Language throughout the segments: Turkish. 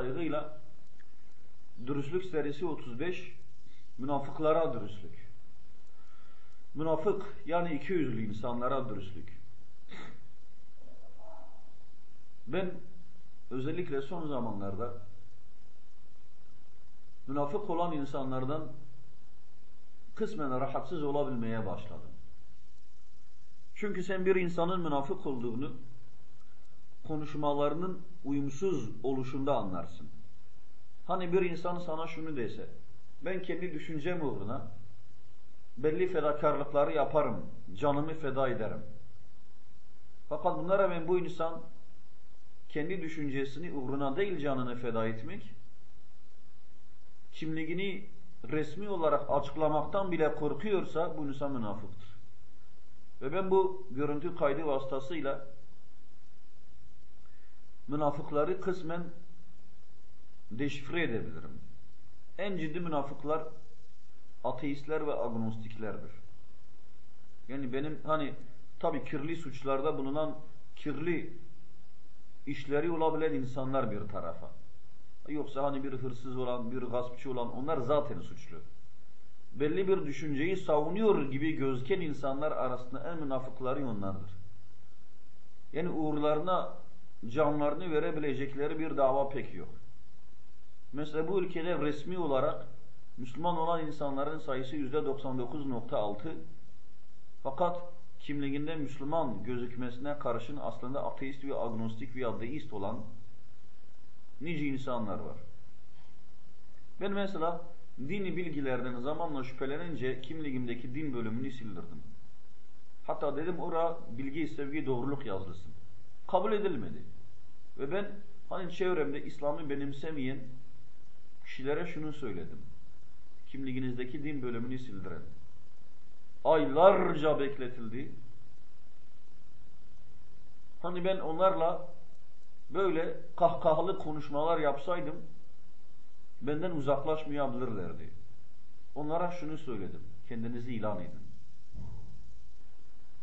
saygıyla dürüstlük serisi 35 münafıklara dürüstlük. Münafık yani iki yüzlü insanlara dürüstlük. Ben özellikle son zamanlarda münafık olan insanlardan kısmen rahatsız olabilmeye başladım. Çünkü sen bir insanın münafık olduğunu konuşmalarının uyumsuz oluşunda anlarsın. Hani bir insan sana şunu dese, ben kendi düşüncem uğruna belli fedakarlıkları yaparım, canımı feda ederim. Fakat bunlara rağmen bu insan kendi düşüncesini uğruna değil canını feda etmek, kimliğini resmi olarak açıklamaktan bile korkuyorsa bu insan münafıktır. Ve ben bu görüntü kaydı vasıtasıyla münafıkları kısmen deşifre edebilirim. En ciddi münafıklar ateistler ve agnostiklerdir. Yani benim hani tabi kirli suçlarda bulunan kirli işleri olabilen insanlar bir tarafa. Yoksa hani bir hırsız olan, bir gaspçı olan onlar zaten suçlu. Belli bir düşünceyi savunuyor gibi gözken insanlar arasında en münafıkları onlardır. Yani uğurlarına canlarını verebilecekleri bir dava pek yok. Mesela bu ülkede resmi olarak Müslüman olan insanların sayısı %99.6 fakat kimliğinde Müslüman gözükmesine karşın aslında ateist ve agnostik veya deist olan nice insanlar var. Ben mesela dini bilgilerden zamanla şüphelenince kimliğimdeki din bölümünü sildirdim. Hatta dedim ora bilgi, sevgi, doğruluk yazılsın. Kabul edilmedi. Ve ben hani çevremde İslam'ı benimsemeyen kişilere şunu söyledim. Kimliğinizdeki din bölümünü sildirin. Aylarca bekletildi. Hani ben onlarla böyle kahkahalı konuşmalar yapsaydım benden uzaklaşmayabilirlerdi. Onlara şunu söyledim. Kendinizi ilan edin.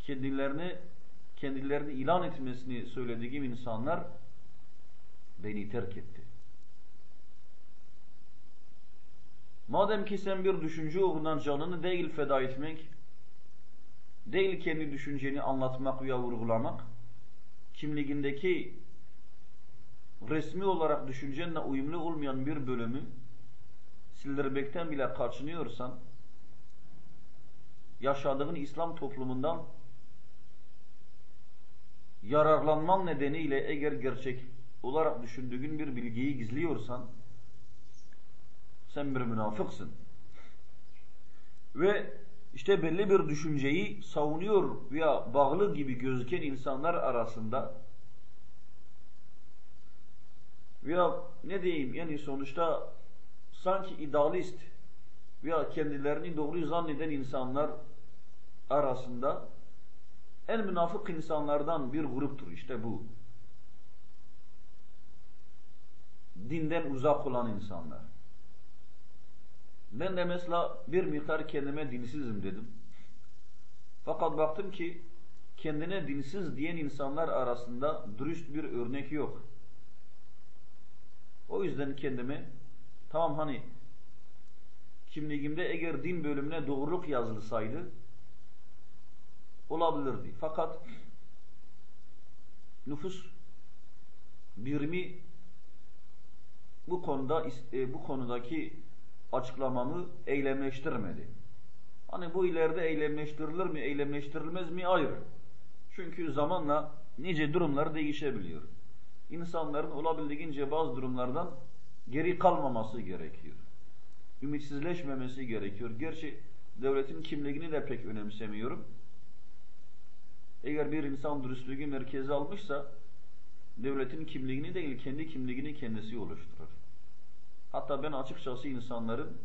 Kendilerini kendilerini ilan etmesini söylediğim insanlar beni terk etti. Madem ki sen bir düşünce uğrundan canını değil feda etmek, değil kendi düşünceni anlatmak veya vurgulamak, kimliğindeki resmi olarak düşüncenle uyumlu olmayan bir bölümü sildirmekten bile kaçınıyorsan, yaşadığın İslam toplumundan yararlanman nedeniyle eğer gerçek olarak düşündüğün bir bilgiyi gizliyorsan, sen bir münafıksın. Ve işte belli bir düşünceyi savunuyor veya bağlı gibi gözüken insanlar arasında veya ne diyeyim yani sonuçta sanki idealist veya kendilerini doğru zanneden insanlar arasında en münafık insanlardan bir gruptur işte bu. Dinden uzak olan insanlar. Ben de mesela bir miktar kendime dinsizim dedim. Fakat baktım ki kendine dinsiz diyen insanlar arasında dürüst bir örnek yok. O yüzden kendime tamam hani kimliğimde eğer din bölümüne doğruluk yazılsaydı olabilirdi. Fakat nüfus birimi bu konuda e, bu konudaki açıklamamı eylemleştirmedi. Hani bu ileride eylemleştirilir mi, eylemleştirilmez mi ayrı. Çünkü zamanla nice durumlar değişebiliyor. İnsanların olabildiğince bazı durumlardan geri kalmaması gerekiyor. Ümitsizleşmemesi gerekiyor. Gerçi devletin kimliğini de pek önemsemiyorum. Eğer bir insan dürüstlüğü merkeze almışsa devletin kimliğini değil kendi kimliğini kendisi oluşturur. Hatta ben açıkçası insanların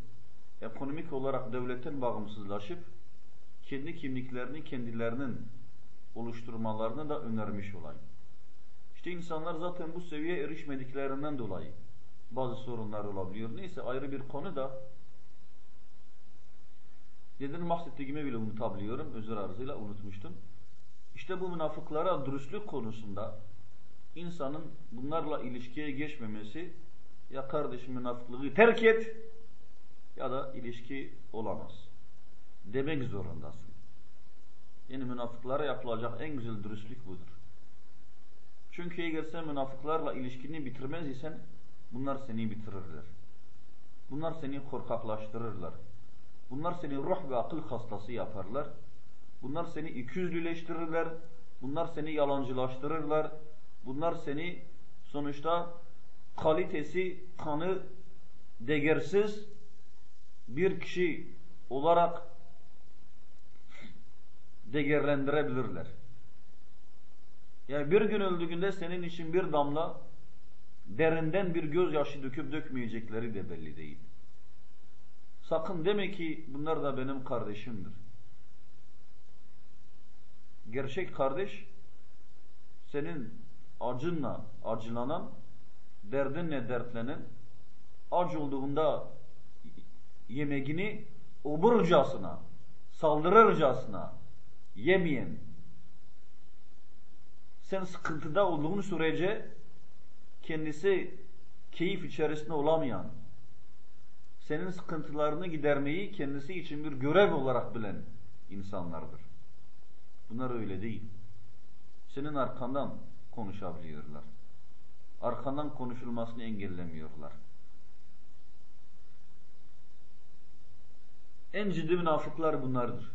ekonomik olarak devletten bağımsızlaşıp kendi kimliklerini kendilerinin oluşturmalarını da önermiş olayım. İşte insanlar zaten bu seviyeye erişmediklerinden dolayı bazı sorunlar olabiliyor. Neyse ayrı bir konu da neden bahsettiğimi bile unutabiliyorum. Özür arzıyla unutmuştum. İşte bu münafıklara dürüstlük konusunda insanın bunlarla ilişkiye geçmemesi Ya kardeş münafıklığı terk et ya da ilişki olamaz. Demek zorundasın. Yani münafıklara yapılacak en güzel dürüstlük budur. Çünkü eğer sen münafıklarla ilişkini bitirmez isen bunlar seni bitirirler. Bunlar seni korkaklaştırırlar. Bunlar seni ruh ve akıl hastası yaparlar. Bunlar seni ikiyüzlüleştirirler. Bunlar seni yalancılaştırırlar. Bunlar seni sonuçta kalitesi, kanı değersiz bir kişi olarak değerlendirebilirler. Yani bir gün öldüğünde senin için bir damla derinden bir gözyaşı döküp dökmeyecekleri de belli değil. Sakın deme ki bunlar da benim kardeşimdir. Gerçek kardeş senin acınla acılanan, derdinle dertlenen, ac olduğunda yemeğini oburcasına, saldırırcasına yemeyen, sen sıkıntıda olduğun sürece kendisi keyif içerisinde olamayan, senin sıkıntılarını gidermeyi kendisi için bir görev olarak bilen insanlardır. Bunlar öyle değil. Senin arkandan konuşabiliyorlar. Arkandan konuşulmasını engellemiyorlar. En ciddi münafıklar bunlardır.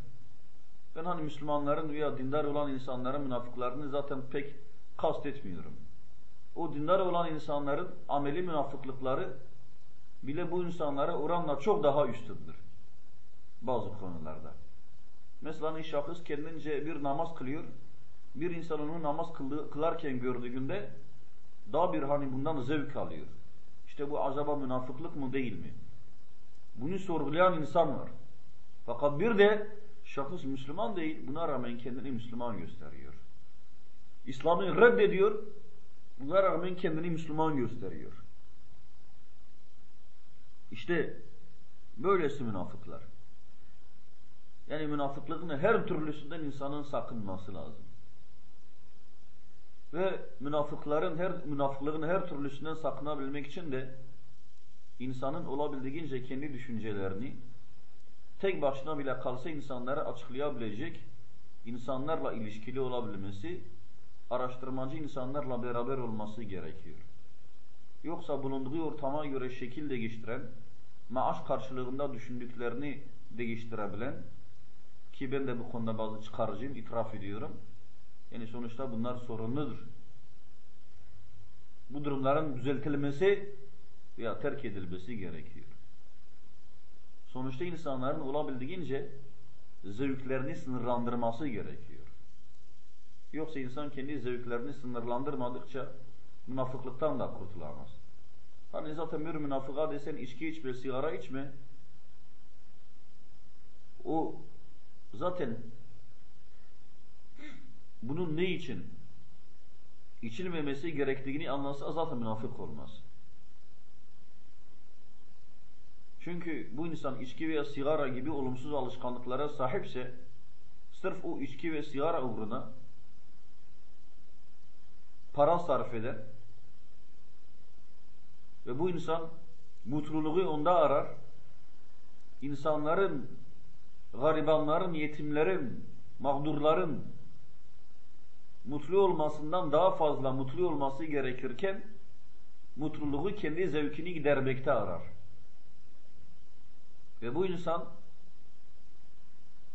Ben hani Müslümanların veya dindar olan insanların münafıklarını zaten pek kastetmiyorum. O dindar olan insanların ameli münafıklıkları bile bu insanlara oranla çok daha üstündür. Bazı konularda. Mesela bir şahıs kendince bir namaz kılıyor. Bir insan onu namaz kıldığı, kılarken gördüğünde daha bir hani bundan zevk alıyor. İşte bu acaba münafıklık mı değil mi? Bunu sorgulayan insan var. Fakat bir de şahıs Müslüman değil, buna rağmen kendini Müslüman gösteriyor. İslam'ı reddediyor, buna rağmen kendini Müslüman gösteriyor. İşte böylesi münafıklar. Yani münafıklığın her türlüsünden insanın sakınması lazım. Ve münafıkların her münafıklığın her türlüsünden sakınabilmek için de insanın olabildiğince kendi düşüncelerini tek başına bile kalsa insanlara açıklayabilecek, insanlarla ilişkili olabilmesi, araştırmacı insanlarla beraber olması gerekiyor. Yoksa bulunduğu ortama göre şekil değiştiren, maaş karşılığında düşündüklerini değiştirebilen, ki ben de bu konuda bazı çıkarıcıyım, itiraf ediyorum. Yani sonuçta bunlar sorunludur. Bu durumların düzeltilmesi veya terk edilmesi gerekiyor. Sonuçta insanların olabildiğince zevklerini sınırlandırması gerekiyor. Yoksa insan kendi zevklerini sınırlandırmadıkça münafıklıktan da kurtulamaz. Hani zaten bir münafıka desen içki içme, sigara içme. O zaten bunun ne için içilmemesi gerektiğini anlasa zaten münafık olmaz. Çünkü bu insan içki veya sigara gibi olumsuz alışkanlıklara sahipse sırf o içki ve sigara uğruna para sarf eder ve bu insan mutluluğu onda arar insanların garibanların, yetimlerin, mağdurların mutlu olmasından daha fazla mutlu olması gerekirken mutluluğu kendi zevkini gidermekte arar. Ve bu insan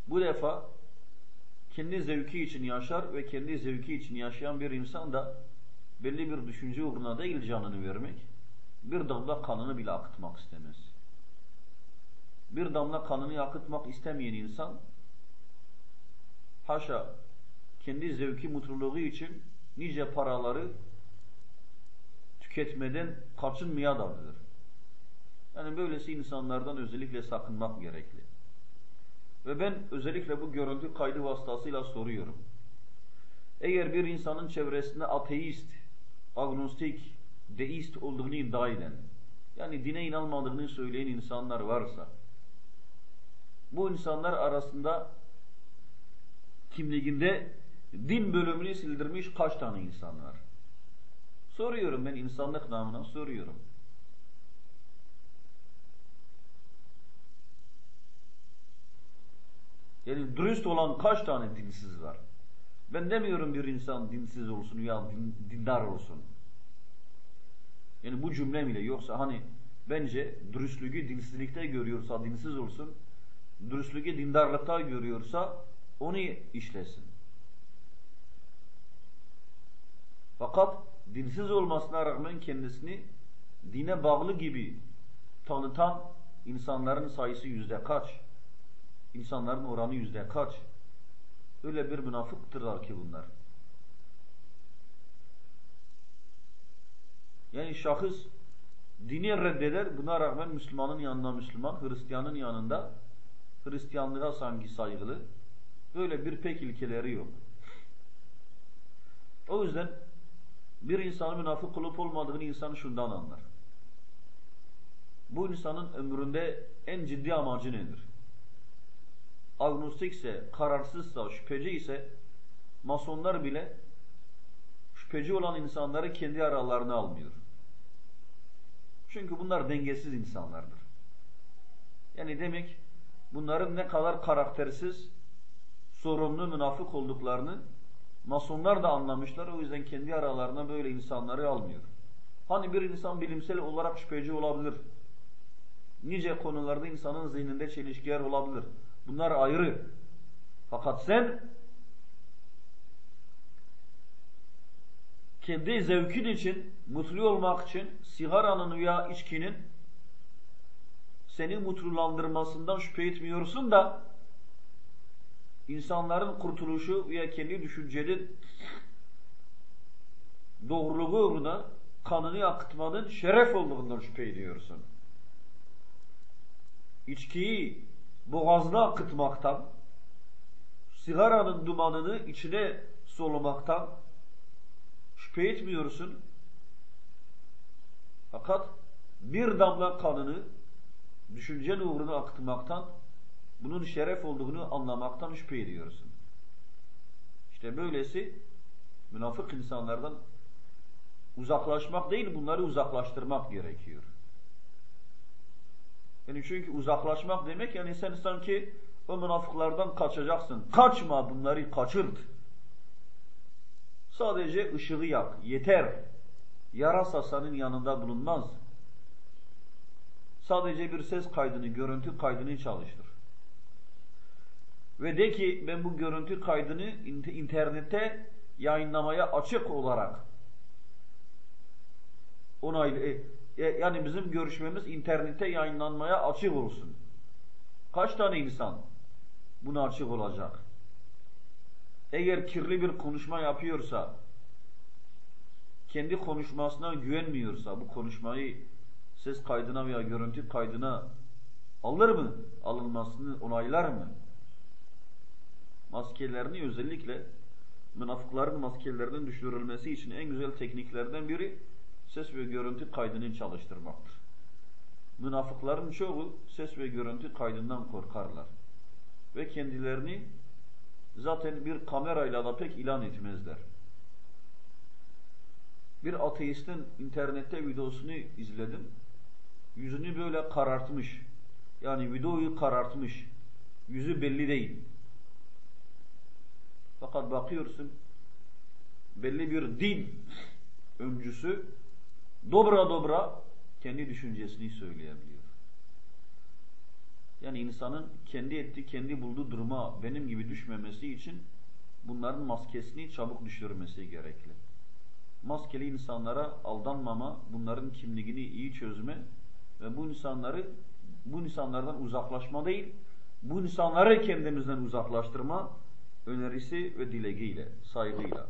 bu defa kendi zevki için yaşar ve kendi zevki için yaşayan bir insan da belli bir düşünce uğruna değil canını vermek, bir damla kanını bile akıtmak istemez. Bir damla kanını akıtmak istemeyen insan haşa kendi zevki mutluluğu için nice paraları tüketmeden kaçınmaya da bilir. Yani böylesi insanlardan özellikle sakınmak gerekli. Ve ben özellikle bu görüntü kaydı vasıtasıyla soruyorum. Eğer bir insanın çevresinde ateist, agnostik, deist olduğunu iddia eden, yani dine inanmadığını söyleyen insanlar varsa, bu insanlar arasında kimliğinde din bölümünü sildirmiş kaç tane insanlar? Soruyorum ben insanlık namına soruyorum. Yani dürüst olan kaç tane dinsiz var? Ben demiyorum bir insan dinsiz olsun ya din, dindar olsun. Yani bu cümlem ile yoksa hani bence dürüstlüğü dinsizlikte görüyorsa dinsiz olsun dürüstlüğü dindarlıkta görüyorsa onu işlesin. Fakat dinsiz olmasına rağmen kendisini dine bağlı gibi tanıtan insanların sayısı yüzde kaç? İnsanların oranı yüzde kaç? Öyle bir münafıktırlar ki bunlar. Yani şahıs dini reddeder, buna rağmen Müslümanın yanında Müslüman, Hristiyanın yanında Hristiyanlığa sanki saygılı. Böyle bir pek ilkeleri yok. O yüzden bir insanın münafık olup olmadığını insan şundan anlar. Bu insanın ömründe en ciddi amacı nedir? Agnostikse, kararsızsa, şüpheci ise masonlar bile şüpheci olan insanları kendi aralarına almıyor. Çünkü bunlar dengesiz insanlardır. Yani demek bunların ne kadar karaktersiz, sorumlu, münafık olduklarını masonlar da anlamışlar. O yüzden kendi aralarına böyle insanları almıyor. Hani bir insan bilimsel olarak şüpheci olabilir. Nice konularda insanın zihninde çelişkiler olabilir. Bunlar ayrı. Fakat sen kendi zevkin için, mutlu olmak için sigaranın veya içkinin seni mutlulandırmasından şüphe etmiyorsun da insanların kurtuluşu veya kendi düşüncenin doğruluğu uğruna kanını akıtmanın şeref olduğundan şüphe ediyorsun. İçkiyi boğazına akıtmaktan, sigaranın dumanını içine solumaktan şüphe etmiyorsun. Fakat bir damla kanını düşüncen uğruna akıtmaktan bunun şeref olduğunu anlamaktan şüphe ediyorsun. İşte böylesi münafık insanlardan uzaklaşmak değil bunları uzaklaştırmak gerekiyor. Yani çünkü uzaklaşmak demek yani sen sanki o münafıklardan kaçacaksın. Kaçma bunları kaçırt. Sadece ışığı yak. Yeter. Yarasa senin yanında bulunmaz. Sadece bir ses kaydını, görüntü kaydını çalıştır. Ve de ki ben bu görüntü kaydını internette yayınlamaya açık olarak onaylı, e, e, yani bizim görüşmemiz internette yayınlanmaya açık olsun. Kaç tane insan buna açık olacak? Eğer kirli bir konuşma yapıyorsa, kendi konuşmasına güvenmiyorsa, bu konuşmayı ses kaydına veya görüntü kaydına alır mı? Alınmasını onaylar mı? Maskelerini özellikle münafıkların maskelerinin düşürülmesi için en güzel tekniklerden biri ses ve görüntü kaydını çalıştırmaktır. Münafıkların çoğu ses ve görüntü kaydından korkarlar. Ve kendilerini zaten bir kamerayla da pek ilan etmezler. Bir ateistin internette videosunu izledim. Yüzünü böyle karartmış. Yani videoyu karartmış. Yüzü belli değil. Fakat bakıyorsun belli bir din öncüsü dobra dobra kendi düşüncesini söyleyebiliyor. Yani insanın kendi ettiği, kendi bulduğu duruma benim gibi düşmemesi için bunların maskesini çabuk düşürmesi gerekli. Maskeli insanlara aldanmama, bunların kimliğini iyi çözme ve bu insanları bu insanlardan uzaklaşma değil, bu insanları kendimizden uzaklaştırma önerisi ve dileğiyle, saygıyla.